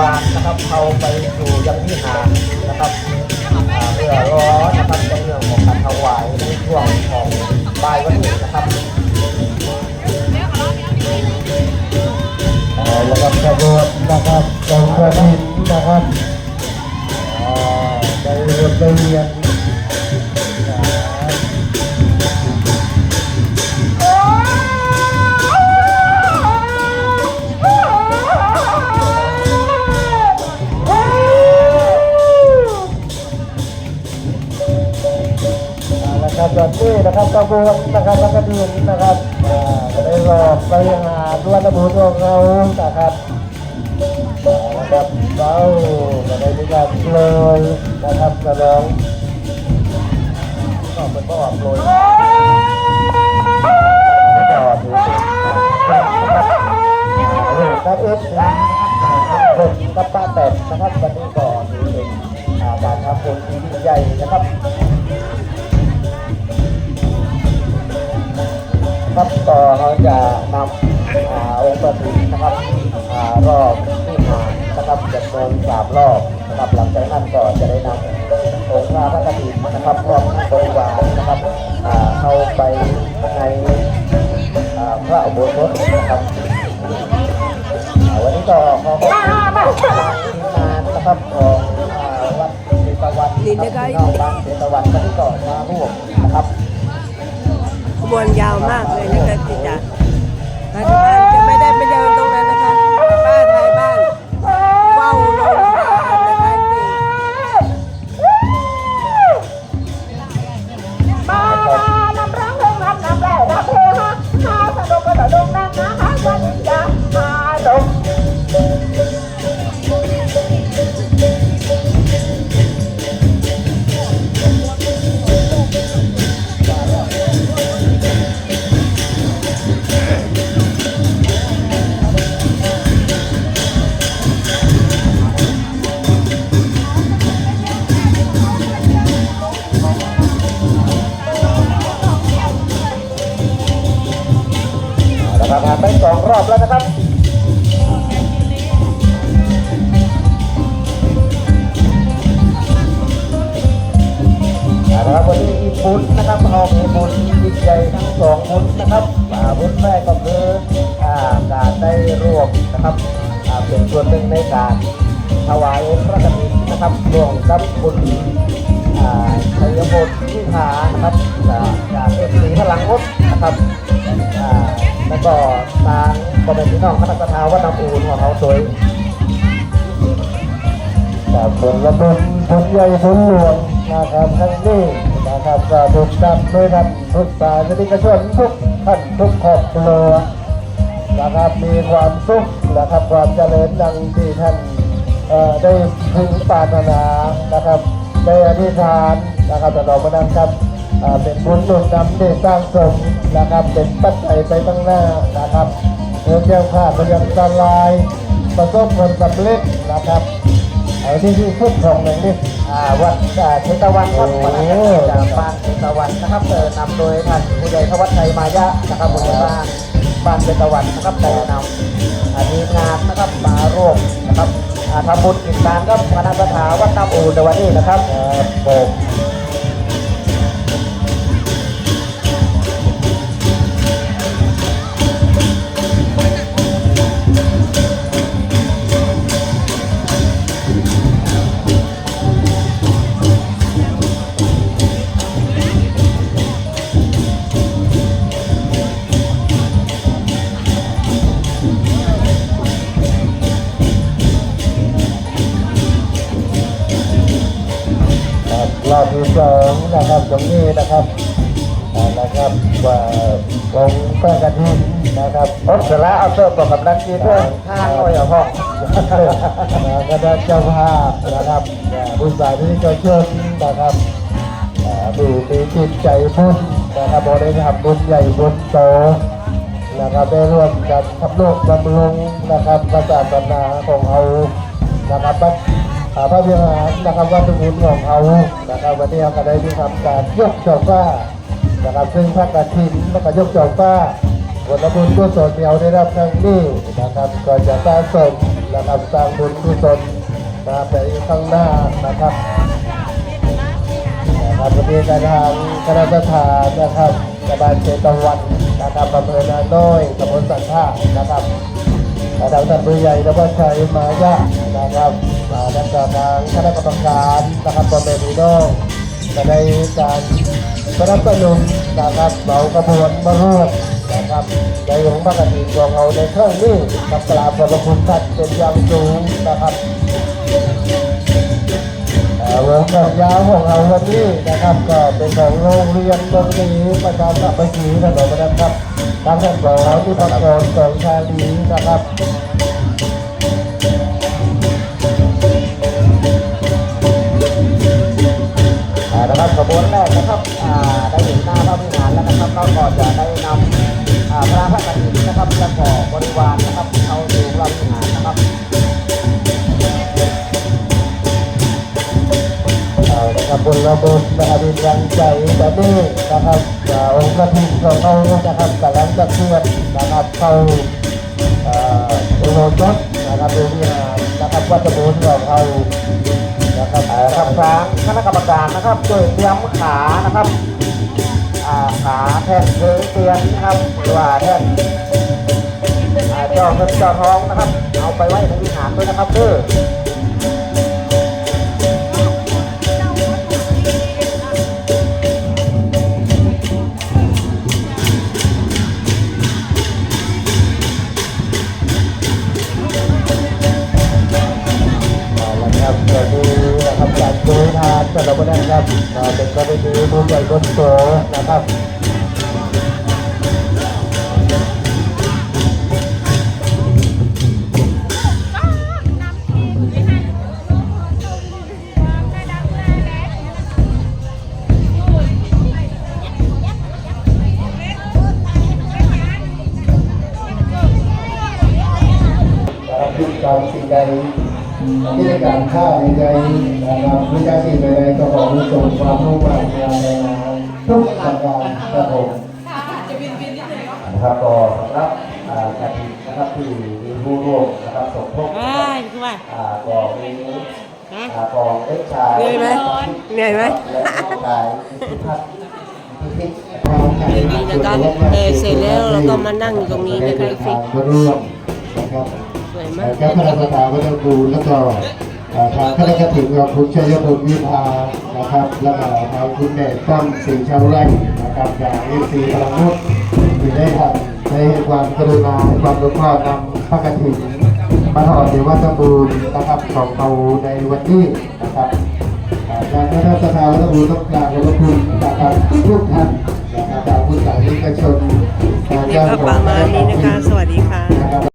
วางนะครับเขาไปสู่ยังวิหารนะครับเพื่อรอนะครับ นะครับกระบวนนะครับกระดิ่งนะครับอ่าก็ได้รอบไปหาด้วนบุของเรานะครับนะครับเราก็ได้มีการเลยนะครับกระดองก็เป็นก็ออกโปรย ครับต่อเราจะนำอ่าองค์ประถินนะครับอ่ารอบที่หานะครับจะโดนสามรอบนะครับหลังจากนั้นก็จะได้นำองค์พระพระกฐินนะครับพร้อมบริวารนะครับอ่าเข้าไปในอ่าพระอุโบสถนะครับอ่าวันนี้ก็ขอขอบคุณทีมงานนะครับของอ่าวัดเศรษฐวันลินนะคะพี่น้องบ้านเศรษฐวันวันนี้ก็มาร่วมนะครับข บวนยาวมากเลยนะคะที่จะ นะครับอ่าบุญแรกก็คือการได้ร่วมนะครับเป็นส่วนหนึ่งในการถวายพระกฐินนะครับร่วมกับบุญอ่าชัยมงคลวิหานะครับจากากเอฟซีพลังมดนะครับแล้วก็ทางบริเวณพี่น้องคณะทาวัดน้ำอูนของเขาสวยจากผลละบุญผลใหญ่ผลหลวงนะครับทั้งนี้นะครับก็ถูกจัดโดยท่านทุกสาธารณชนทุก ท่านทุกครอบครัวนะครับมีความสุขนะครับความเจริญดังที่ท่านเอ่อได้พึงปรารถนานะครับได้อธิษฐานนะครับตลอดมานั้นครับอ่าเป็นบุญหนุนนำได้สร้างสมนะครับเป็นปัจจัยไปตั้งหน้านะครับเพื่อแก้วขาดพยันตรายประสบผลสำเร็จนะครับ เอาที่ที่พูดของหนึ่งดิอ่าวัดอ่าเชตวันครับโอ้วัดจากบ้านเชตวันนะครับเอ่อนำโดยท่านผู้ใหญ่ทวัชชัยมายะนะครับผู้ใหญ่บ้านบ้านเชตวันนะครับได้นำอ่าทีมงานนะครับมาร่วมนะครับอ่าทำบุญกิจการครับคณะสถาวัดน้ำอูนในวันนี้นะครับครับผม รอบที่สองนะครับตรงนี้นะครับนะครับว่าองค์พระกฐินนะครับรถสร็จแล้วเอาเสิร์ฟกับกำลังกินด้วยห้าร้อยอะพ่ออ่าคณะเจ้าภาพนะครับอ่าผู้สาธิตก็เชิญนะครับอ่ามีจิตใจบุญนะครับบริธรรบุญใหญ่บุญโตนะครับได้ร่วมกันทำโลกบำรุงนะครับพระศาสนาของเรานะครับ พระอ่าพระวิหารนะครับวัดบุญของเรานะครับวันนี้เราก็ได้มีทำการยกจ้าฟ้านะครับซึ่งพระกฐินแล้วก็ยกจ้าฟ้าผลบุญกุศลที่เราได้รับครั้งนี้นะครับก็จะสะสมนะครับสร้างบุญกุศลมาไปข้างหน้านะครับนะครับวันนี้ทางคณะสถานนะครับกบาลเจตวันนะครับอำเภอนาน้อยตำบลสันท่านะครับ ทางท่านผู้ใหญ่นพชัยมายะนะครับมาดังจากทางคณะกรรมการนะครับบริเวณนี้น้องจะได้การสนับสนุนนะครับเหมากระบวนมาร่วมนะครับในหลวงพระกฐินของเราในครั้งนี้กับกราบขอบพระคุณท่านเป็นอย่างสูงนะครับเวงดอกยาวของเราวันนี้นะครับ ก็เป็นของโรงเรียนดนตรีประจำสัปสีถนนนะครับ ทางท่านของเราที่พักผ่อนสองชาลีนะครับนะครับขบวนแรกนะครับได้เห็นหน้าพระวิหารแล้วนะครับเราก็จะได้นำพระพระกฐินนะครับและก็บริวารนะครับเข้าสู่พระวิหารนะครับเอ่อนรับบนระบบอาดินยังใจแบบนี้นะครับ เอ่อองค์พระพิมพ์ของเรานะครับกำลังจะเคลื่อนนะครับเข้าเอ่ออุโบสถนะครับโดยวิหารนะครับวัดบุญของเรานะครับครับทางคณะกรรมการนะครับช่วยเตรียมขานะครับอ่าขาแท่นเเตียนนะครับหรือว่าแท่นอ่าเจ้าเงินเจ้าทองนะครับ เอาไปไว้ในวิหารด้วยนะครับเด้อ ทานแต่ละวันนะครับอ่าเป็นกรณีผู้ใหญ่คนโตนะครับการพิการสิ่งใด ที่ในการฆ่าในใจนะครับไม่ใช่สิ่งใดๆก็ขอให้ส่งความมุ่งมั่นในงานทุกประการครับผมนะครับก็สำหรับอ่ากฐินนะครับที่มีผู้ร่วมนะครับสมทบไอ้ยทำไมอ่าก็มีอ่ากองเล็กชายเหนื่อยไหมเหนื่อยไหมและเล็กชายพิพัฒน์พิพิธ นี่นะคะเออเสร็จแล้วเราก็มานั่งอยู่ตรงนี้นะคะอีกสิมาร่วม แล้กวก็คณะสถาวัฒนบูรณ์แล้วก็ทางคณะกฐินของคุณชัยพลวิภานะครับ แล้วก็ทางคุณเดชต้อมสิงห์ชาวไร่นะครับจากเอฟซีพลังมุกที่ได้ทำได้ให้ความกรุณาความรู้พ่อนำพระกฐินมาถอดในวัดบูรณ์นะครับของเราในวันนี้นะครับอ่าทางคณะสถาวัฒนบูรณ์ต้องกราบขอบคุณนะครับทุกท่านจากผู้สาธิกชนนี่ก็ประมาณนี้นะคะ สวัสดีค่ะ